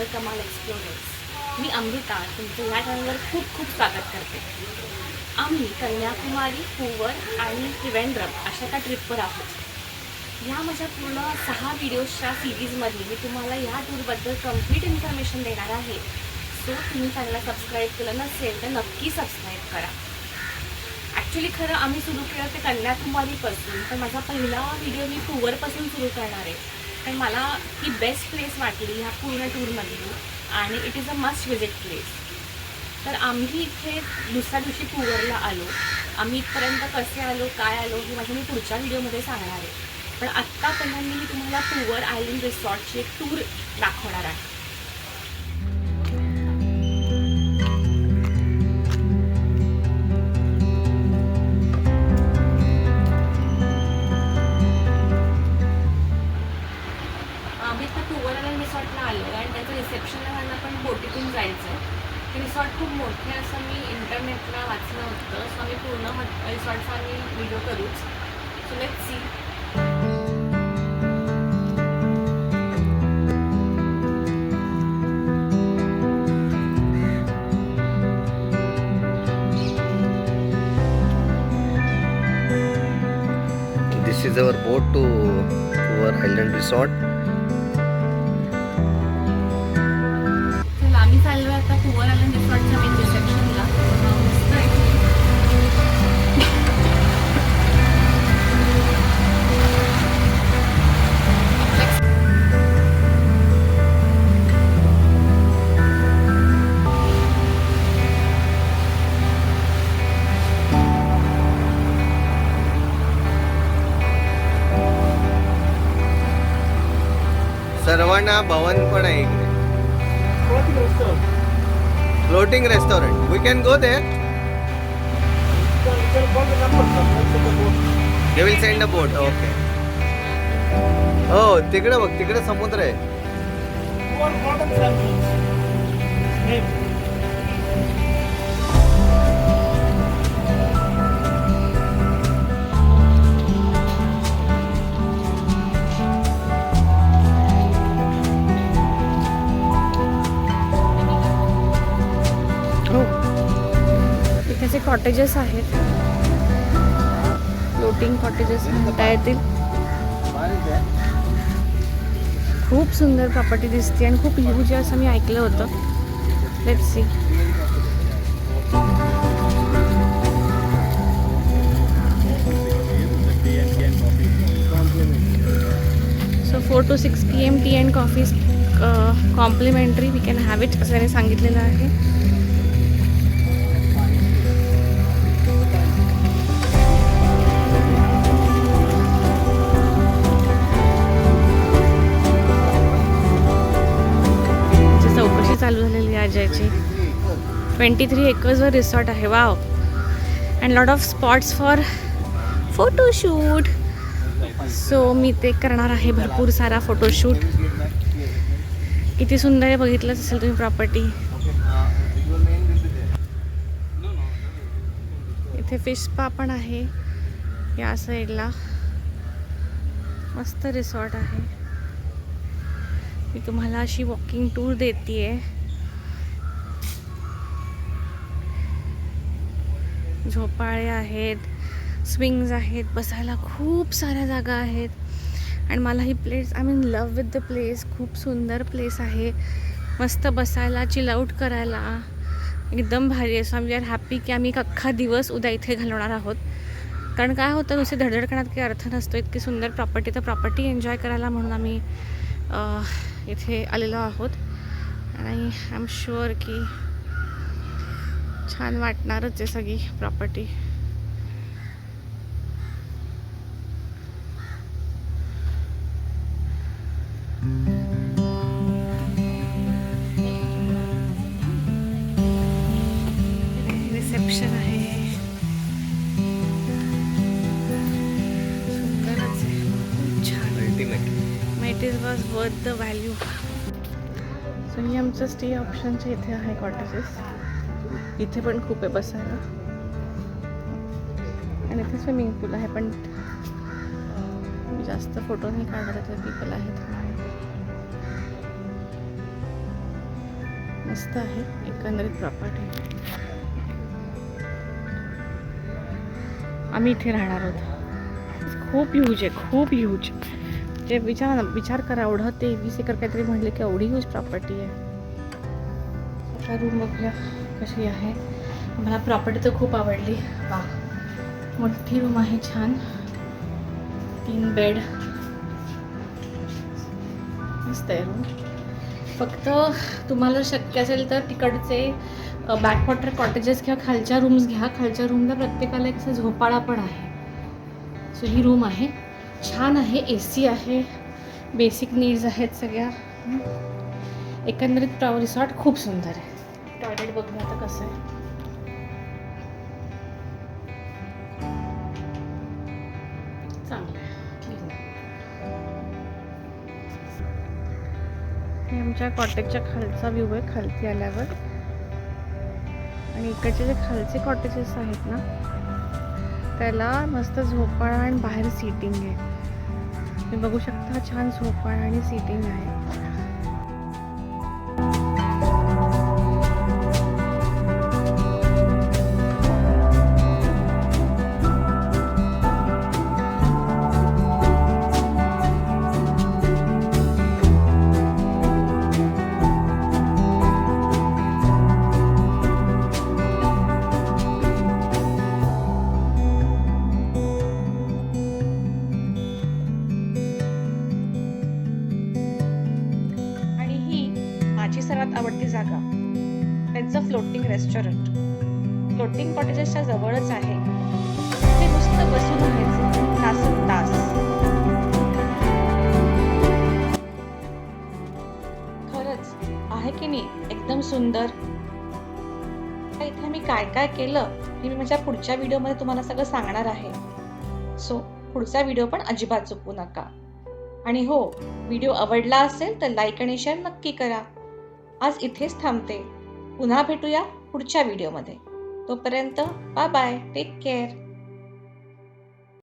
धमाल कमाल एक्सप्लोरर्स मी अमृता तुमचं ह्या चॅनलवर खूप खूप स्वागत करते. आम्ही कन्याकुमारी कुवर आणि त्रिवेंद्रम अशा त्या ट्रिपवर आहोत. ह्या माझ्या पूर्ण सहा व्हिडिओजच्या सिरीजमध्ये मी तुम्हाला ह्या टूरबद्दल कंप्लीट इन्फॉर्मेशन देणार आहे. सो तुम्ही चॅनलला सबस्क्राईब केलं नसेल तर नक्की सबस्क्राईब करा. ॲक्च्युली खरं आम्ही सुरू केलं ते कन्याकुमारीपासून. तर माझा पहिला व्हिडिओ मी कुवरपासून सुरू करणार आहे. पण मला ही बेस्ट प्लेस वाटली ह्या पूर्ण टूरमधली आणि it is a must visit place तर आम्ही इथे दुसऱ्या दिवशी कुवरला आलो. आम्ही इथपर्यंत कसे आलो काय आलो हे माझ्या मी पुढच्या व्हिडिओमध्ये सांगणार आहे. पण आत्ता पहिल्यांदा मी तुम्हाला कुवर आयलंड रिसॉर्टची एक टूर दाखवणार आहे. ऑप्शनला त्यांना जाणं पण बोटीतून जायचं ते रिसॉर्ट खूप मोठे असं मी इंटरनेटला वाचलं होतं. सो आम्ही पूर्ण रिसॉर्टचा आम्ही व्हिडिओ करूच. So let see This is our boat to our island resort. सर्वांना भवन पण आहे इकडे. Floating restaurant we can go they they will send a boat okay हो तिकडे बघ तिकडे समुद्र आहे. कॉटेजेस आहेत. फ्लोटिंग कॉटेजेस म्हणता येतील. खूप सुंदर प्रॉपर्टी दिसते आणि खूप ह्यूज आहे असं मी ऐकलं होतं. Let see so four to six P M tea and coffee complimentary we can have it असं त्याने सांगितलेलं आहे. ट्वेंटी थ्री एकर्सवर रिसॉर्ट आहे wow. And lot of spots for photoshoot so मी ते करणार आहे भरपूर सारा फोटोशूट किती सुंदर आहे बघितलंच असेल तुम्ही प्रॉपर्टी इथे फिश स्पा पण आहे या साईडला मस्त रिसॉर्ट आहे. मी तुम्हाला अशी वॉकिंग टूर देते आहे झोपाळे आहेत स्विंग्स आहेत बसायला खूप साऱ्या जागा आहेत. आणि मला ही place I mean love with the place खूप सुंदर प्लेस आहे. मस्त बसायला चिलआउट करायला. एकदम भारी आहे. सो आम्ही आर हॅप्पी की आम्ही एक अख्खा दिवस उद्या इथे घालवणार आहोत. कारण काय होतं नुसते धडधडकण्यात काही अर्थ नसतो. इतकी सुंदर प्रॉपर्टी तर प्रॉपर्टी एन्जॉय करायला म्हणून आम्ही इथे आलेलो आहोत. आणि आय एम शुअर की छान वाटणारच आहे सगळी प्रॉपर्टी रिसेप्शन आहे. सुंदरच आहे. खूप छान. Ultimate it is was worth the value so ही आमचं स्टे ऑप्शनच्या इथे आहे कॉटेजेस इथे पण खूप आहे बसायला. आणि इथे स्विमिंग पूल आहे पण जास्त फोटो नाही काढणार आहे पीपल आहेत. मस्त आहे एकंदरीत प्रॉपर्टी आम्ही इथे राहणार आहोत. खूप ह्यूज आहे खूप ह्यूज जे विचार विचार करा एवढं तेवीस एकर काहीतरी म्हणले की एवढी ह्यूज प्रॉपर्टी आहे. आता रूम बघूया कशी आहे. मला प्रॉपर्टी तर खूप आवडली. वा मोठी रूम आहे छान. तीन बेड मस्त आहे रूम फक्त तुम्हाला शक्य असेल तर तिकडचे बॅकवॉटर कॉटेजेस किंवा खालच्या रूम्स घ्या. खालच्या रूमला प्रत्येकाला एक असं झोपाळा पण आहे. सो ही रूम आहे. छान आहे. ए सी आहे. बेसिक नीड्स आहेत सगळ्या. एकंदरीत रिसॉर्ट खूप सुंदर आहे. टॉयलेट बघूया आता कसं चांगलं आहे. हे आमच्या कॉटेजच्या खालचा व्ह्यू आहे खालती आल्यावर. आणि इकडचे जे खालचे कॉटेजेस आहेत ना त्याला मस्त झोपाळा आणि बाहेर सीटिंग आहे. तुम्ही बघू शकता छान झोपाळा आणि सीटिंग आहे. सर्वात आवडती जागा त्यांचं फ्लोटिंग रेस्टॉरंट फ्लोटिंग कॉटेजेसच्या जवळच आहे. ते नुसतं बसून राहायचं. तासन तास. खरंच आहे की नाही? एकदम सुंदर. इथे मी काय काय केलं हे मी माझ्या पुढच्या व्हिडिओमध्ये तुम्हाला सगळं सांगणार आहे. सो पुढचा व्हिडिओ पण अजिबात चुकवू नका. आणि हो व्हिडिओ आवडला असेल तर लाईक आणि शेअर नक्की करा. आज इथेच थांबते. पुन्हा भेटूया पुढच्या व्हिडिओमध्ये. तोपर्यंत बाय बाय टेक केअर